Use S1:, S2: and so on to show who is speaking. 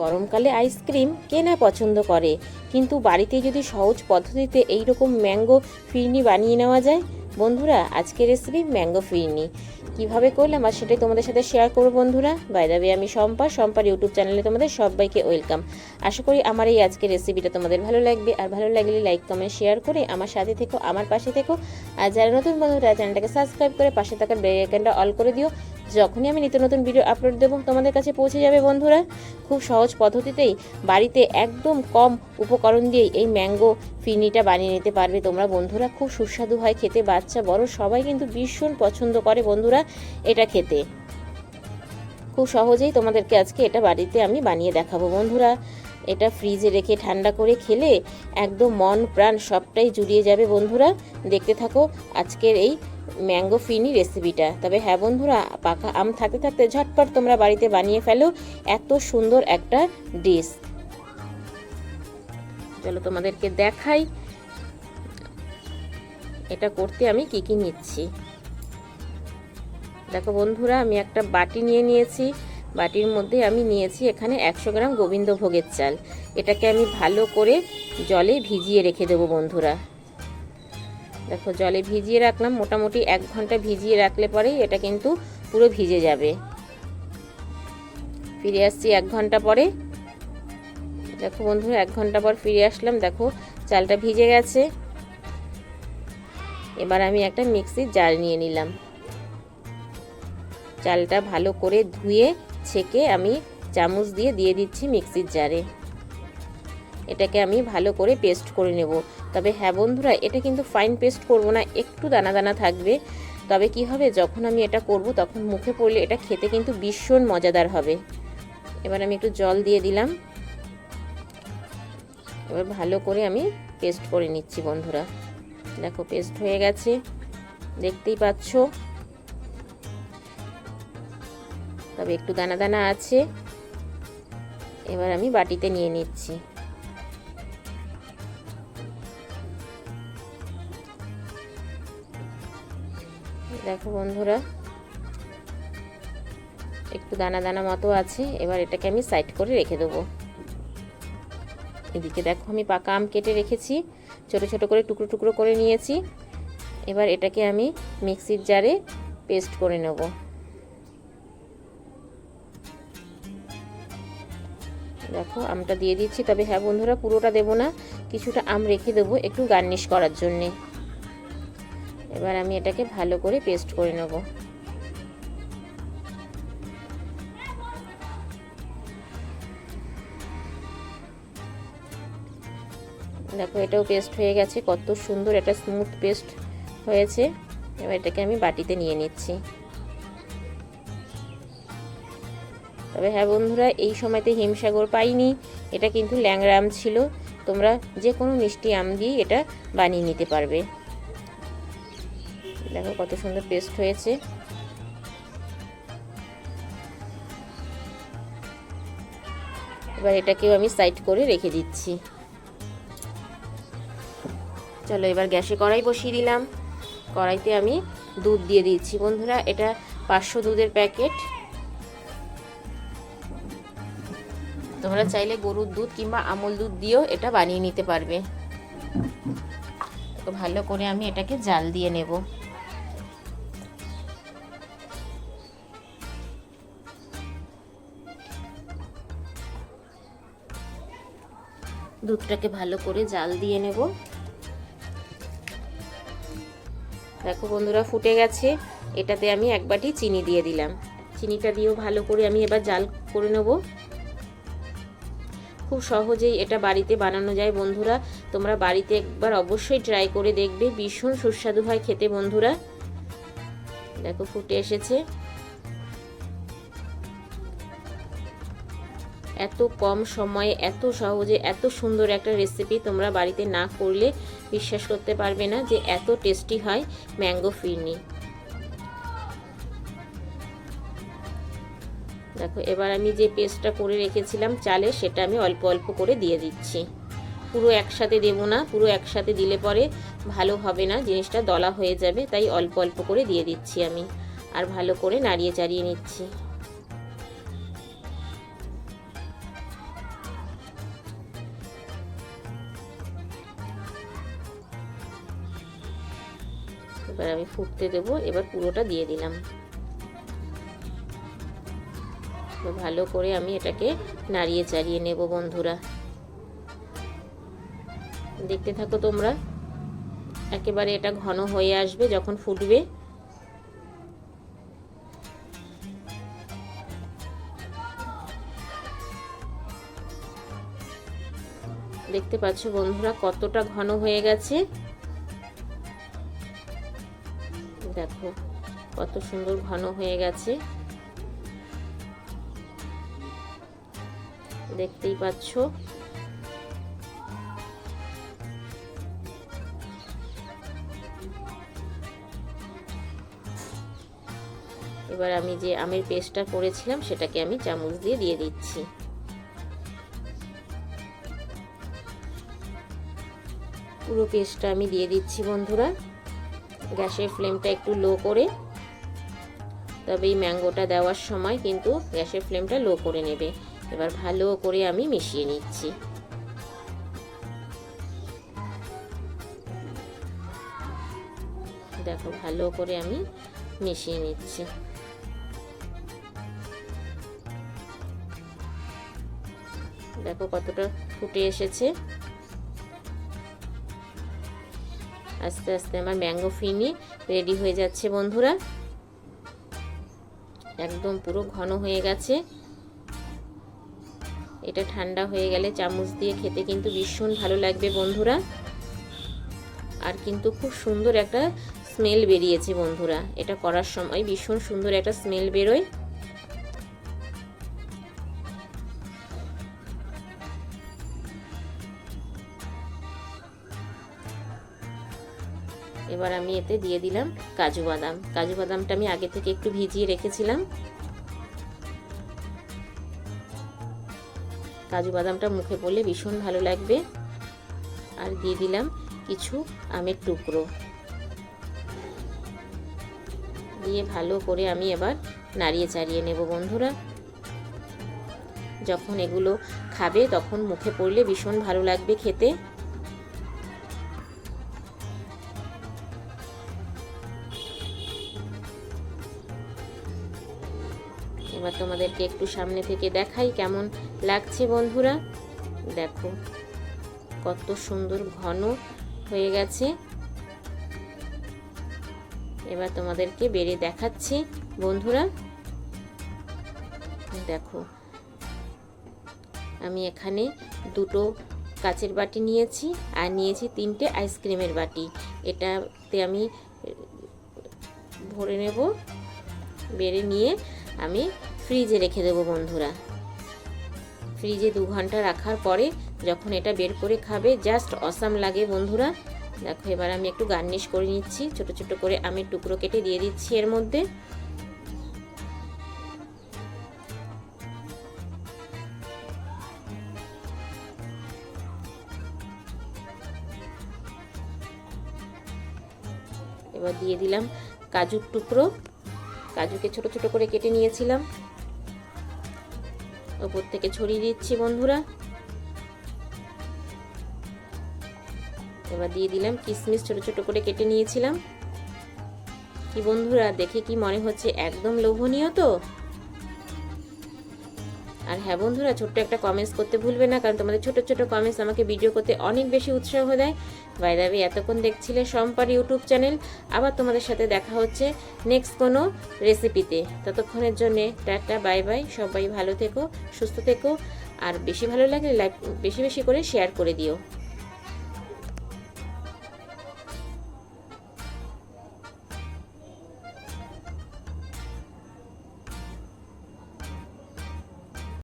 S1: গরমকালে আইসক্রিম কে না পছন্দ করে। কিন্তু বাড়িতে যদি সহজ পদ্ধতিতে এই রকম ম্যাঙ্গো ফিরনি বানিয়ে নেওয়া যায়? বন্ধুরা, আজকের রেসিপি ম্যাঙ্গো ফিরনি। কীভাবে করলাম আর সেটাই তোমাদের সাথে শেয়ার করব বন্ধুরা। বাইদাবে আমি শম্পা, শম্পার ইউটিউব চ্যানেলে তোমাদের সবাইকে ওয়েলকাম আশা করি আমার এই আজকের রেসিপিটা তোমাদের ভালো লাগবে। আর ভালো লাগলে লাইক কমেন্ট শেয়ার করে আমার সাথে থেকো, আমার পাশে থেকো। আর যারা নতুন বন্ধুরা চ্যানেলটাকে সাবস্ক্রাইব করে পাশে থাকার বেল আইকনটা অল করে দিও। যখনই আমি নিত্য নতুন ভিডিও আপলোড দেবো, তোমাদের কাছে পৌঁছে যাবে বন্ধুরা। খুব সহজ পদ্ধতিতেই বাড়িতে একদম কম উপকরণ দিয়েই এই ম্যাঙ্গো ফিরনিটা বানিয়ে নিতে পারবে তোমরা বন্ধুরা। খুব সুস্বাদু হয় খেতে, বাচ্চা, বড় সবাই কিন্তু ভীষণ পছন্দ করে বন্ধুরা এটা খেতে। খুব সহজেই তোমাদেরকে আজকে এটা বাড়িতে আমি বানিয়ে দেখাবো বন্ধুরা। এটা ফ্রিজে রেখে ঠান্ডা করে খেলে একদম মন প্রাণ সবটাই জুড়িয়ে যাবে বন্ধুরা। দেখতে থাকো আজকের এই ম্যাঙ্গো ফিনি রেসিপিটা। তবে হ্যাঁ বন্ধুরা, পাকা আম থাকতে থাকতে ঝটপট তোমরা বাড়িতে বানিয়ে ফেলো। এত সুন্দর একটা ডিশ চলো তোমাদেরকে দেখাই, এটা করতে আমি কি কি নিচ্ছি। দেখো বন্ধুরা, আমি একটা বাটি নিয়ে নিয়েছি। বাটির মধ্যে আমি নিয়েছি এখানে একশো গ্রাম গোবিন্দভোগের চাল। এটাকে আমি ভালো করে জলে ভিজিয়ে রেখে দেবো বন্ধুরা। দেখো জলে ভিজিয়ে রাখলাম, মোটামুটি এক ঘণ্টা ভিজিয়ে রাখলে পরেই এটা কিন্তু পুরো ভিজে যাবে। ফিরে আসছি এক ঘণ্টা পরে। দেখো বন্ধুরা, এক ঘণ্টা পর ফিরে আসলাম, দেখো চালটা ভিজে গেছে। এবার আমি একটা মিক্সির জার নিয়ে নিলাম। চালটা ভালো করে ধুয়ে, ছেঁকে আমি চামচ দিয়ে দিয়ে দিচ্ছি মিক্সির জারে। এটাকে আমি ভালো করে পেস্ট করে নেব। তবে হ্যাঁ বন্ধুরা, এটা কিন্তু ফাইন পেস্ট করব না, একটু দানা দানা থাকবে। তবে কি হবে, যখন আমি এটা করব, তখন মুখে পড়লে এটা খেতে কিন্তু ভীষণ মজাদার হবে। এবার আমি একটু জল দিয়ে দিলাম। এবার ভালো করে আমি পেস্ট করে নিচ্ছি বন্ধুরা। দেখো পেস্ট হয়ে গেছে। দেখতেই পাচ্ছ। তবে একটু দানা দানা আছে। এবার আমি বাটিতে নিয়ে নিচ্ছি। দেখো বন্ধুরা, একটু দানা দানা মতো আছে, এবার এটাকে আমি সাইড করে রেখে দেবো। এদিকে দেখো আমি পাকা আম কেটে রেখেছি, ছোট ছোট করে টুকরো টুকরো করে নিয়েছি। এবার এটাকে আমি মিক্সির জারে পেস্ট করে নেব। দেখো আমটা দিয়ে দিচ্ছি, তবে হ্যাঁ বন্ধুরা পুরোটা দেবো না, কিছুটা আম রেখে দেবো একটু গার্নিশ করার জন্যে। এবার আমি এটাকে ভালো করে পেস্ট করে নেব। দেখো এটাও পেস্ট হয়ে গেছে, কত সুন্দর এটা স্মুথ পেস্ট হয়েছে। এবার এটাকে আমি বাটিতে নিয়ে নিচ্ছি। তবে হ্যাঁ বন্ধুরা, এই সময়তে হিমসাগর পাইনি, এটা কিন্তু ল্যাংড়া আম ছিল। তোমরা যে কোনো মিষ্টি আম দিয়ে এটা বানিয়ে নিতে পারবে। দেখো কত সুন্দর পেস্ট হয়েছে। এবার এটাকেও আমি সাইড করে রেখে দিচ্ছি। চলো এবার গ্যাসে কড়াই বসিয়ে দিলাম। কড়াইতে আমি দুধ দিয়ে দিচ্ছি। বন্ধুরা, এটা পাঁচশো দুধের প্যাকেট। তোমরা চাইলে গরুর দুধ কিংবা আমল দুধ দিয়েও এটা বানিয়ে নিতে পারবে। ভালো করে আমি এটাকে জাল দিয়ে নেব। দুধটাকে ভালো করে জাল দিয়ে নেব। দেখো বন্ধুরা, ফুটে গেছে। এটাতে আমি এক বাটি চিনি দিয়ে দিলাম। চিনিটা দিয়েও ভালো করে আমি এবার জাল করে নেব। খুব সহজেই এটা বাড়িতে বানানো যায় বন্ধুরা। তোমরা বাড়িতে একবার অবশ্যই ট্রাই করে দেখবে। ভীষণ সুস্বাদু হয় খেতে বন্ধুরা। দেখো ফুটে এসেছে। এত কম সময়ে, এত সহজে, এত সুন্দর একটা রেসিপি তোমরা বাড়িতে না করলে বিশ্বাস করতে পারবে না যে এত টেস্টি হয় ম্যাঙ্গো ফিরনি দেখো, এবার আমি যে পেস্টটা করে রেখেছিলাম চালে, সেটা আমি অল্প অল্প করে দিয়ে দিচ্ছি। পুরো একসাথে দেবো না, পুরো একসাথে দিলে পরে ভালো হবে না, জিনিসটা দলা হয়ে যাবে, তাই অল্প অল্প করে দিয়ে দিচ্ছি আমি। আর ভালো করে নাড়িয়ে চাড়িয়ে নিচ্ছি। এবার আমি ফুটতে দেব, এবার পুরোটা দিয়ে দিলাম। ভালো করে আমি এটাকে নাড়িয়ে চাড়িয়ে নেব বন্ধুরা। দেখতে থাকো তোমরা, একেবারে এটা ঘন হয়ে আসবে যখন ফুটবে। দেখতে পাচ্ছ বন্ধুরা কতটা ঘন হয়ে গেছে। দেখো কত সুন্দর ঘন হয়ে গেছে। দেখতেই পাচ্ছ। এবার আমি যে আমের পেস্টটা করেছিলাম, সেটাকে আমি চামচ দিয়ে দিয়ে দিচ্ছি। পুরো পেস্টটা আমি দিয়ে দিচ্ছি বন্ধুরা। গ্যাসের ফ্লেমটা একটু লো করে, তবে এই ম্যাঙ্গোটা দেওয়ার সময় কিন্তু গ্যাসের ফ্লেমটা লো করে নেবে। এবার ভালো করে আমি মিশিয়ে নিচ্ছি। দেখো, ভালো করে আমি মিশিয়ে নিচ্ছি। দেখো কতটা ফুটে এসেছে। আস্তে আস্তে আমার ম্যাঙ্গো ফিনি রেডি হয়ে যাচ্ছে বন্ধুরা। একদম পুরো ঘন হয়ে গেছে। এটা ঠান্ডা হয়ে গেলে চামচ দিয়ে খেতে কিন্তু ভীষণ ভালো লাগবে বন্ধুরা। আর কিন্তু খুব সুন্দর একটা স্মেল বেরিয়েছে বন্ধুরা। এটা করার সময় ভীষণ সুন্দর একটা স্মেল বেরোয়। এবার আমি এতে দিয়ে দিলাম কাজু বাদাম। কাজু বাদামটা আমি আগে থেকে একটু ভিজিয়ে রেখেছিলাম। কাজু বাদামটা মুখে পড়লে ভীষণ ভালো লাগবে। আর দিয়ে দিলাম কিছু আমের টুকরো। দিয়ে ভালো করে আমি এবার নাড়িয়ে চাড়িয়ে নেব বন্ধুরা। যখন এগুলো খাবে তখন মুখে পড়লে ভীষণ ভালো লাগবে খেতে। তোমাদেরকে একটু সামনে থেকে দেখাই কেমন লাগছে বন্ধুরা। দেখো, কত সুন্দর ঘন হয়ে গেছে। এবার তোমাদেরকে বেড়ে দেখাচ্ছি বন্ধুরা। দেখো, আমি এখানে দুটো কাচের বাটি নিয়েছি আর নিয়েছি তিনটে আইসক্রিমের বাটি। এটাতে আমি ভরে নেব, বেড়ে নিয়ে আমি ফ্রিজে রেখে দেবো বন্ধুরা। ফ্রিজে দু ঘণ্টা রাখার পরে যখন এটা বের করে খাবে, জাস্ট অসাম লাগে বন্ধুরা। দেখো, এবার আমি একটু গার্নিশ করে নিচ্ছি। ছোট ছোট করে আমি টুকরো কেটে দিয়ে দিচ্ছি এর মধ্যে। এবার দিয়ে দিলাম কাজুর টুকরো। কাজুকে ছোট ছোট করে কেটে নিয়েছিলাম। ওপর থেকে ছড়িয়ে দিচ্ছি বন্ধুরা। এবার দিয়ে দিলাম কিশমিশ ছোট ছোট করে কেটে নিয়েছিলাম। কি বন্ধুরা, দেখে কি মনে হচ্ছে? একদম লোভনীয় তো? আর হ্যাঁ বন্ধুরা, ছোট্ট একটা কমেন্টস করতে ভুলবে না, কারণ তোমাদের ছোট ছোট কমেন্টস আমাকে ভিডিও করতে অনেক বেশি উৎসাহ দেয়। বাইদাবি এতক্ষণ দেখছিলে সম্পার ইউটিউব চ্যানেল আবার তোমাদের সাথে দেখা হচ্ছে নেক্সট কোনো রেসিপিতে ততক্ষণের জন্যে টাটা বাই বাই সবাই ভালো থেকো, সুস্থ থেকো, আর বেশি ভালো লাগলে লাইক বেশি বেশি করে শেয়ার করে দিও।